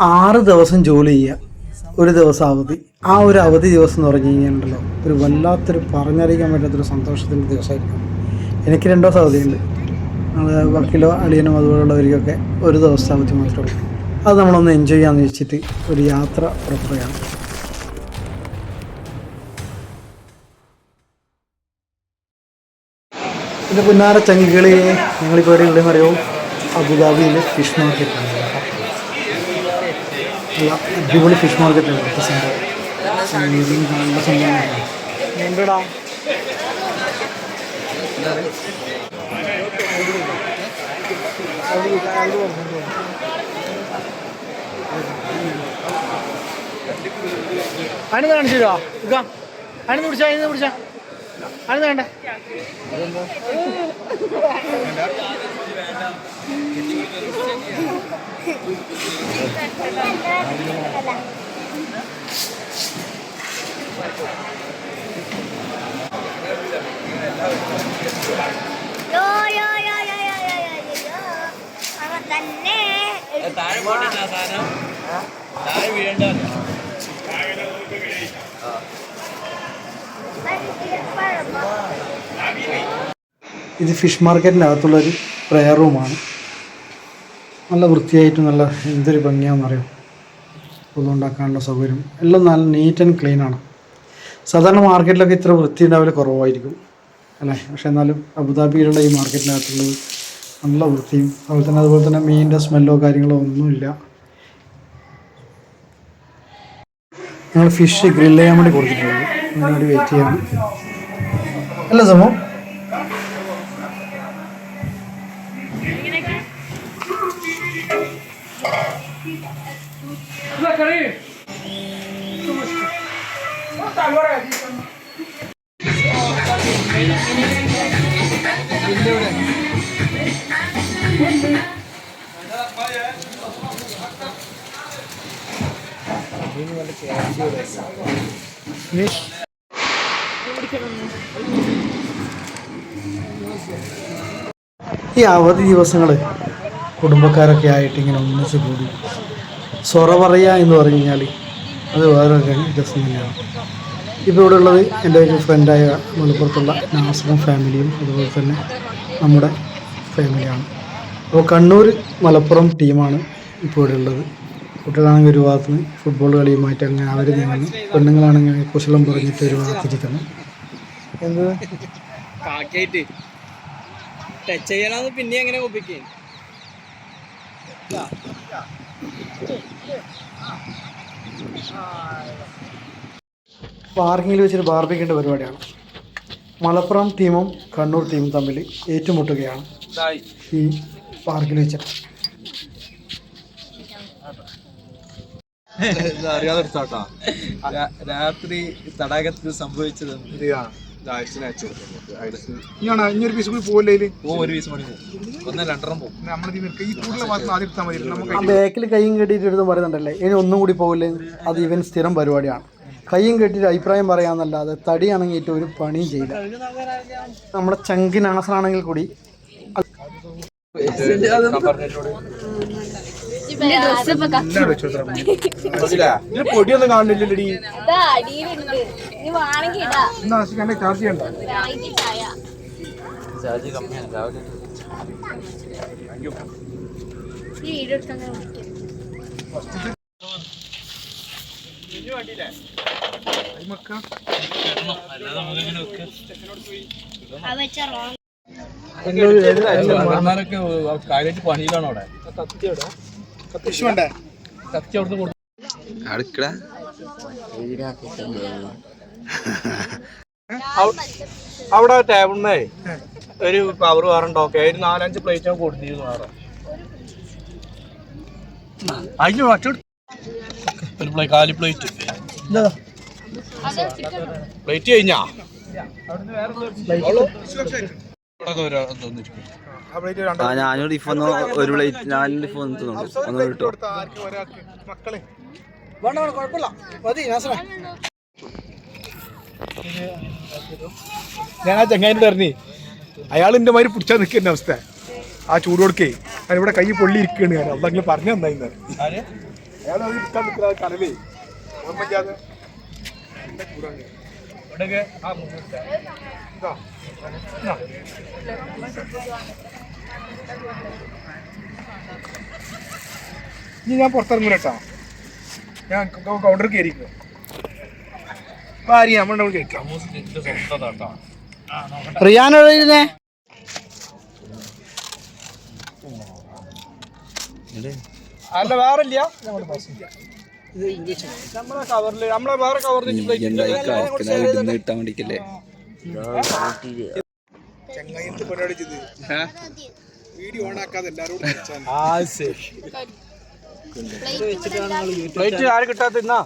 ആറ് ദിവസം ജോലി ചെയ്യുക ഒരു ദിവസം അവധി ആ ഒരു അവധി ദിവസം എന്ന് പറഞ്ഞു കഴിഞ്ഞാൽ ഒരു വല്ലാത്തൊരു പറഞ്ഞറിയിക്കാൻ പറ്റാത്തൊരു സന്തോഷത്തിന്റെ ദിവസമായിരിക്കും. എനിക്ക് രണ്ട് ദിവസം അവധിയുണ്ട്. വക്കീലോ അളിയനും അതുപോലുള്ളവർക്കൊക്കെ ഒരു ദിവസം അവധി മാത്രമേ ഉള്ളൂ. അത് നമ്മളൊന്ന് എൻജോയ് ചെയ്യാമെന്ന് വെച്ചിട്ട് ഒരു യാത്ര പുറപ്പെടുകയാണ്. പിന്നെ പുന്നാര ചങ്കികളി ഞങ്ങളിപ്പോൾ എവിടെ ഉള്ളതെന്ന് അറിയോ അബുദാബിയിലെ ഫിഷ് മാർക്കറ്റാണ്. നല്ല അടിപൊളി ഫിഷ് മാർക്കറ്റ് നല്ല സംഭവമാണ് എന്തടാ? അണിന്ന് കാണിച്ചു തരുമോ ഇക്ക അണിന്ന് പിടിച്ചാ അണിന്ന് പിടിച്ചാ. അണിന്ന് വേണ്ടേ. താഴെ പോകണ്ട സാധനം താഴെ വീഴണ്ട ഇത് ഫിഷ് മാർക്കറ്റിന്റെ അകത്തുള്ളൊരു പ്രെയർ റൂമാണ്. നല്ല വൃത്തിയായിട്ട് നല്ല എന്തൊരു ഭംഗിയാണെന്നറിയോ? ഉണ്ടാക്കാനുള്ള സൗകര്യം. എല്ലാം നല്ല നീറ്റ് ആൻഡ് ക്ലീൻ ആണ്. സാധാരണ മാർക്കറ്റിലൊക്കെ ഇത്ര വൃത്തി ഉണ്ടാവില്ല കുറവായിരിക്കും അല്ലേ? പക്ഷെ എന്നാലും അബുദാബിയിലുള്ള ഈ മാർക്കറ്റിനകത്തുള്ളത് നല്ല വൃത്തിയും അതുപോലെ തന്നെ അതുപോലെ തന്നെ മീനിന്റെ സ്മെല്ലോ കാര്യങ്ങളോ ഒന്നുമില്ല. ഞങ്ങൾ ഫിഷ് ഗ്രില്ല് ചെയ്യാൻ വേണ്ടി കൊടുത്തിട്ടുള്ളത്. അങ്ങനെ വേണ്ടി വെയിറ്റ് ചെയ്യാണ്. അല്ല സംഭവം ഈ അവധി ദിവസങ്ങൾ കുടുംബക്കാരൊക്കെ ആയിട്ട് ഇങ്ങനെ ഒന്നിച്ച് കൂടി. സൊറ പറയുക എന്ന് പറഞ്ഞു കഴിഞ്ഞാൽ അത് വേറൊരു രസം തന്നെയാണ്. ഇപ്പോൾ ഇവിടെ ഉള്ളത് എന്റെ ഒരു ഫ്രണ്ടായ മലപ്പുറത്തുള്ള നാസറും ഫാമിലിയും അതുപോലെ തന്നെ നമ്മുടെ ഫാമിലിയാണ്. അപ്പോൾ കണ്ണൂർ മലപ്പുറം ടീമാണ് ഇപ്പോൾ ഇവിടെ ഉള്ളത്. കുട്ടികളാണെങ്കിൽ ഒരു ഭാഗത്ത് നിന്ന് ഫുട്ബോൾ കളിയുമായിട്ട് അങ്ങനെ അവർ നീങ്ങുന്നു. പെണ്ണുങ്ങളാണെങ്കിൽ കുശലം പറഞ്ഞിട്ട് ഒരു ഭാഗത്തിരിക്കുന്നു എന്ത്? പാർക്കിങ്ങിൽ വെച്ചൊരു ബാർബിക്കേണ്ട പരിപാടിയാണ്. മലപ്പുറം ടീമും കണ്ണൂർ ടീമും തമ്മിൽ ഏറ്റുമുട്ടുകയാണ് ഈ പാർക്കിൽ വെച്ച്. അറിയാതെ എടുത്തോട്ടാ. രാത്രി തടാകത്തിൽ സംഭവിച്ചത് ഇനിയൊരു പീസ് കൂടി പോകില്ലേ ഒരു പീസ് മണി ഒന്ന് രണ്ടെണ്ണം പോകും ബാക്കിൽ കൈയും കെട്ടിയിട്ട് എടുത്ത് പറയുന്നുണ്ടല്ലേ? ഇനി ഒന്നും കൂടി പോകില്ലേ അത് ഇവൻ സ്ഥിരം പരിപാടിയാണ്. കൈയും കെട്ടിട്ട് അഭിപ്രായം പറയാമെന്നല്ലാതെ തടി അണങ്ങിയിട്ട് ഒരു പണിയും ചെയ്യില്ല. നമ്മുടെ ചങ്കിൻ അണസറാണെങ്കിൽ കൂടി പൊടിയൊന്നും കാണില്ലടി ചാർജ് കാര്യമായിട്ട് പണിയിലാണ് അവിടെ? കത്തി അവിടുന്ന് കൊടുത്തു അവിടെ ടേബിളിനേ ഒരു പവർ വേറുണ്ടോ? ഓക്കെ ഒരു നാലഞ്ച് പ്ലേറ്റ് കൊടുത്തിരുന്നു വേറെ. അതിന് ഒരു പ്ലേ കാലി പ്ലേറ്റ് പ്ലേറ്റ് കഴിഞ്ഞാ? ഞാനൊരു ഡിഫ് ഒന്ന് ഒരു പ്ലേറ്റ് ഞാൻ ഡിഫ് ഒന്ന് തിന്നുള്ളൂ ഒന്ന് കിട്ടും കൊടുത്ത ആർക്കും മക്കളെ. വേണ്ട വേണ്ട കുഴപ്പമില്ല. മതി നാസറ. ഞാൻ ആ ചങ്ങായിനോട് പറഞ്ഞേ അയാൾ എന്റെ മാതിരി പിടിച്ചാ നിൽക്കുന്ന അവസ്ഥ. ആ ചൂട് കൊടുക്കേ ഞാൻ ഇവിടെ കൈ പൊള്ളി ഇരിക്കുകയാണ് ഞാൻ അതെങ്കിലും പറഞ്ഞു തന്നായിരുന്നു അയാൾ അത് എടുക്കാൻ നിൽക്കുന്ന കനവേ. ഓർമ്മയ്ക്കാതെ ഇവിടെയൊക്കെ ആ മുന്നോട്ട് ഇതാ. ഇനി ഞാൻ പുറത്തിറങ്ങൂല കേട്ടോ ഞാൻ കൗണ്ടർ കയറിക്കുന്നു അപ്പൊ നമ്മളുടെ അവിടെ കഴിക്കാം ഇതിന്റെ സ്വന്തം അല്ല വേറില്ല. ഇല്ല നമ്മളെ കവറിൽ നമ്മളെ വേറെ കവറിൽ കിട്ടാൻ വേണ്ടിക്കല്ലേ പരിപാടി ചെയ്ത് വീഡിയോ ഓൺ ആക്കാതെ എല്ലാരോടും വിളിച്ചാൽ പ്ലേറ്റ് ആരും കിട്ടാത്ത ഇന്നാ?